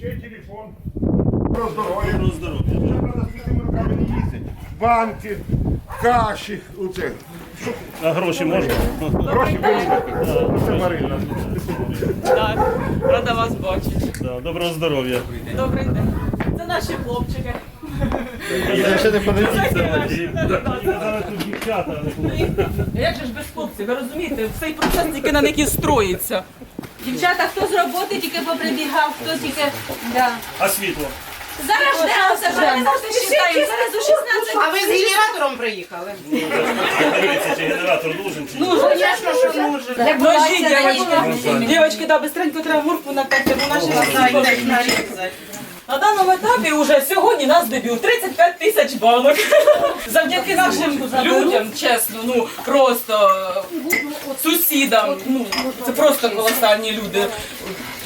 Чей телефон? Про здоров'я. Про здоров'я. Вже треба з цими руками не їздити. Банки, каші, оце. А гроші можна? гроші беруть? Це Марина. Так, рада вас бачити. Да, доброго здоров'я. Добрий день. Це наші хлопчики. Я ще не подивіться. Дівчата. Як же ж без хлопців? Ви розумієте, цей процес тільки на них і строїться. Дівчата, хто з роботи тільки поприбігав, хто тільки. Да. А світло? Зараз ждемо, вже ми завжди чекаємо. Зараз у 16. А ви з генератором приїхали? Дивіться, чи генератор нужен, чи ні. Ну, Звісно, що нужен. Як раніше. дівчатки. Да, бистренько треба мурку накати, бо наші Знаєте, нарізати. На даному етапі уже сьогодні нас дебют 35 тисяч банок. Завдяки нашим людям, чесно, ну просто сусідам. Ну це просто колосальні люди.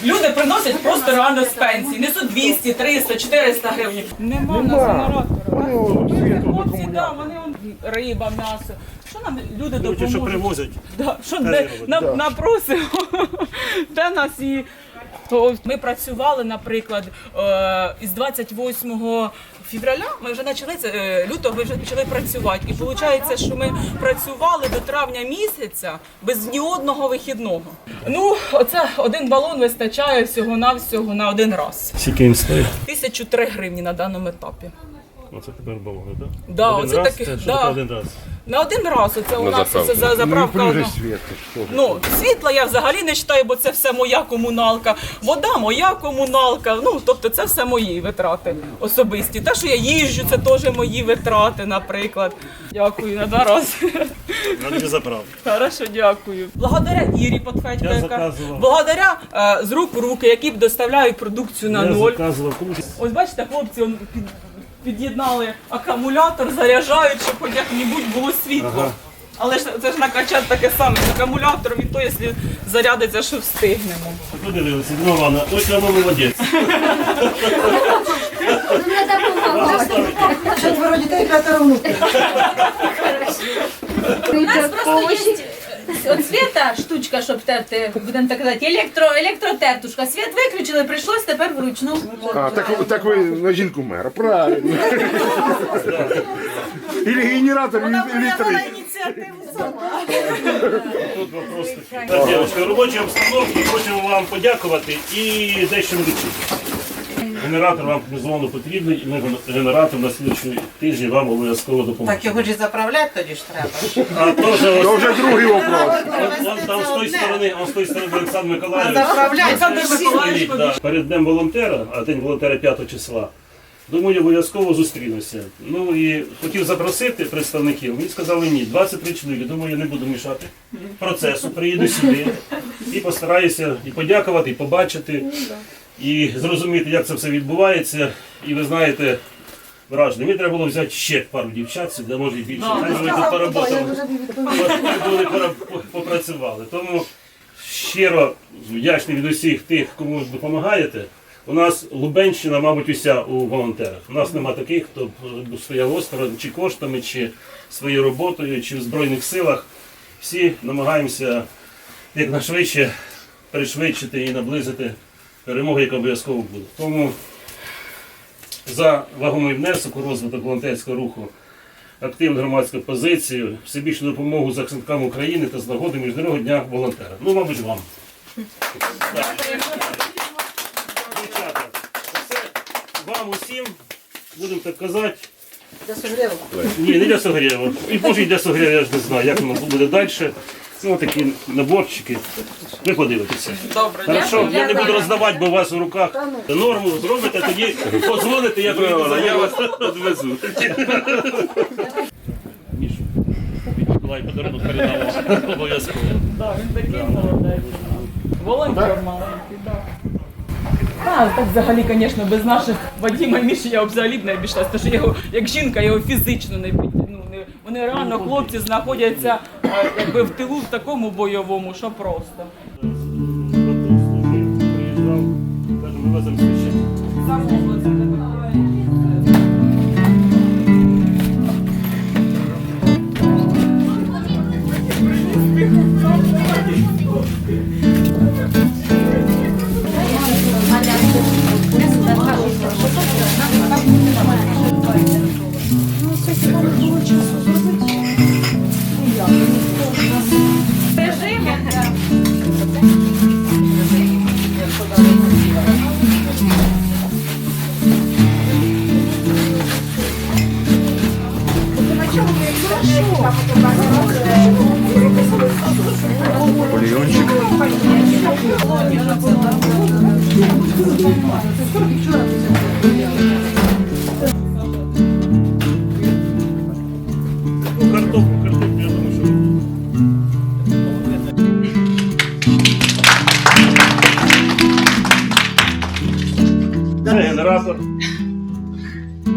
Люди приносять просто реально з пенсії. Несуть 200, 300, 400 гривень. Нема в нас генератора. Хлопці, да, вони он, риба, м'ясо. Що нам люди Короче, що привозять. Да, що де, робить, напросимо, де нас і то ми працювали, наприклад, е, із 28 февраля ми вже почали це е, лютого. Ми вже почали працювати, і виходить, що ми працювали до травня місяця без ні одного вихідного. Ну, оце один балон вистачає всього навсього на один раз. Скільки їм стоїть? 1003 гривні на даному етапі. Оце тепер балони, так? Да, один оце раз? таке, Це що да. таке один раз? На один раз оце у нас це за заправка. Ну, одна. Ну, світла я взагалі не вважаю, бо це все моя комуналка. Вода моя комуналка. Ну, тобто це все мої витрати особисті. Те, що я їжджу, це теж мої витрати, наприклад. Дякую на два рази. На дві заправки. Хорошо, дякую. Благодаря Ірі Подфедько, Я яка заказував. благодаря е, з рук в руки, які доставляють продукцію на Я ноль. заказував комусь. Ось бачите, хлопці он, під, під'єднали акумулятор, заряджають, щоб хоч як-небудь було світло. Ага. Але ж це ж накачати таке саме з акумулятором, і то, якщо зарядиться, що встигнемо. Подивилися, ну ладно, ось вона молодець. Четверо дітей, п'ятеро внуків. У нас просто є от світа штучка, щоб терти, будемо так казати, електро, електротертушка. Світ виключили, прийшлось тепер вручну. А, так, так ви на жінку мера, правильно. Или генератор Тут вопрос. Так, дівчатки, в робочій обстановці хочемо вам подякувати і дещо вручити. Генератор вам безумовно потрібний, і ми генератор на слідчий тиждень вам обов'язково допоможемо. Так його ж і заправляти тоді ж треба. А то вже То ось, вже другий вопрос. вон там з тої сторони, он з тої сторони Олександр Миколаївич. Заправляти Олександр. Миколаївич, Перед Днем волонтера, а день волонтера 5 числа. Думаю, обов'язково зустрінуся. Ну і хотів запросити представників. Мені сказали ні, 23 чоловіки. Думаю, я не буду мішати процесу. Приїду сюди і постараюся і подякувати, і побачити, і зрозуміти, як це все відбувається. І ви знаєте, враження. Мені треба було взяти ще пару дівчат сюди, може і більше. Вони тут поработали. Хай попрацювали. Тому щиро вдячний від усіх тих, кому ви допомагаєте. У нас Лубенщина, мабуть, уся у волонтерах. У нас нема таких, хто б стояв осторонь чи коштами, чи своєю роботою, чи в Збройних силах. Всі намагаємося якнайшвидше пришвидшити і наблизити перемогу, яка обов'язково буде. Тому за вагомий внесок у розвиток волонтерського руху, активну громадську позицію, всебічну допомогу захисникам України та з нагоди Міжнародного дня волонтера. Ну, мабуть, вам. Так. Дівчата, це вам усім, будемо так казати, ні, не для Согрєва. І може і для Согрєва, я ж не знаю, як воно буде далі. Ну, такі наборчики. Ви подивитеся. Добре, Хорошо, я не буду роздавати, бо у вас у руках норму зробите, тоді подзвоните, я приїду я вас відвезу. Мішу, Миколай подарунок передав обов'язково. Так, він такий молодець. Волонтер маленький, так. А, так взагалі, звісно, без наших Вадима Міші я взагалі б не обійшлася, тому що я його, як жінка, я його фізично не підтягну. Вони реально, хлопці, знаходяться е, якби в тилу в такому бойовому, що просто. Бульончик. Вчора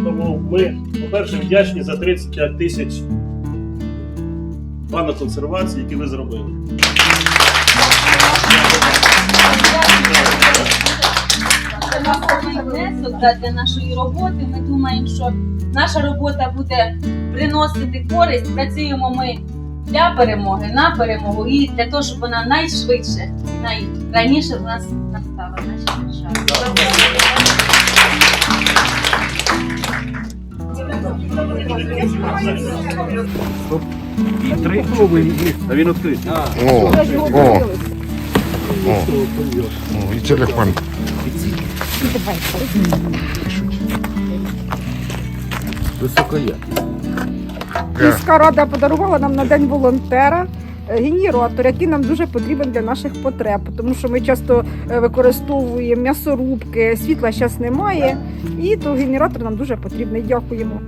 Тому ми, по-перше, вдячні за 35 тисяч банок консервації, які ви зробили. Це масовий внесок для нашої роботи. Ми думаємо, що наша робота буде приносити користь. Працюємо ми для перемоги, на перемогу і для того, щоб вона найшвидше, найраніше в нас настала А він відкритий. О, о, о, о, і телефон. Високоє. Міська рада подарувала нам на день волонтера е, генератор, який нам дуже потрібен для наших потреб, тому що ми часто е, використовуємо м'ясорубки, світла зараз немає, і то генератор нам дуже потрібний. Дякуємо.